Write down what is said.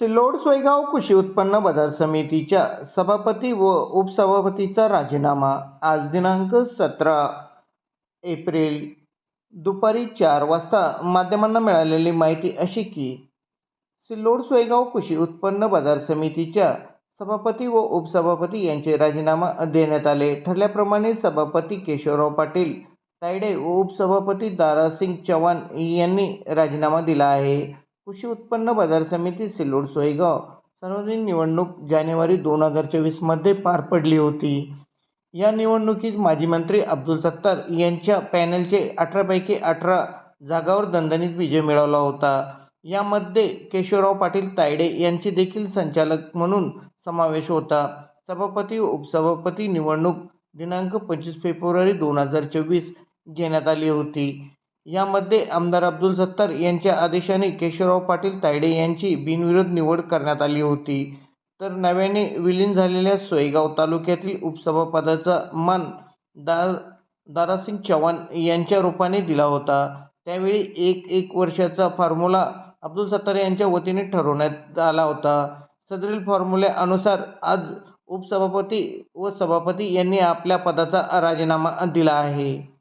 सिल्लोड सोयगाव कृषी उत्पन्न बाजार समितीच्या सभापती व उपसभापतीचा राजीनामा आज दिनांक सतरा एप्रिल दुपारी चार वाजता माध्यमांना मिळालेली माहिती अशी की सिल्लोड सोयगाव कृषी उत्पन्न बाजार समितीच्या सभापती व उपसभापती यांचे राजीनामा देण्यात आले. ठरल्याप्रमाणे सभापती केशवराव पाटील तायडे व उपसभापती दारासिंग चव्हाण यांनी राजीनामा दिला आहे. कृषी उत्पन्न बाजार समिती सिल्लोड सोयगाव सार्वजनिक निवडणूक जानेवारी दोन हजार चोवीसमध्ये पार पडली होती. या निवडणुकीत माजी मंत्री अब्दुल सत्तार यांच्या पॅनलचे अठरापैकी अठरा जागावर दणदणीत विजय मिळवला होता. यामध्ये केशवराव पाटील तायडे यांचे देखील संचालक म्हणून समावेश होता. सभापती व उपसभापती निवडणूक दिनांक पंचवीस फेब्रुवारी दोन हजार चोवीस घेण्यात आली होती. यामध्ये आमदार अब्दुल सत्तार यांच्या आदेशाने केशवराव पाटील तायडे यांची बिनविरोध निवड करण्यात आली होती. तर नव्याने विलीन झालेल्या सोयगाव तालुक्यातील उपसभापदाचा मान दार दारासिंग चव्हाण यांच्या रूपाने दिला होता. त्यावेळी एक एक वर्षाचा फॉर्म्युला अब्दुल सत्तार यांच्या वतीने ठरवण्यात आला होता. सदरील फॉर्म्युल्यानुसार आज उपसभापती व सभापती यांनी आपल्या पदाचा राजीनामा दिला आहे.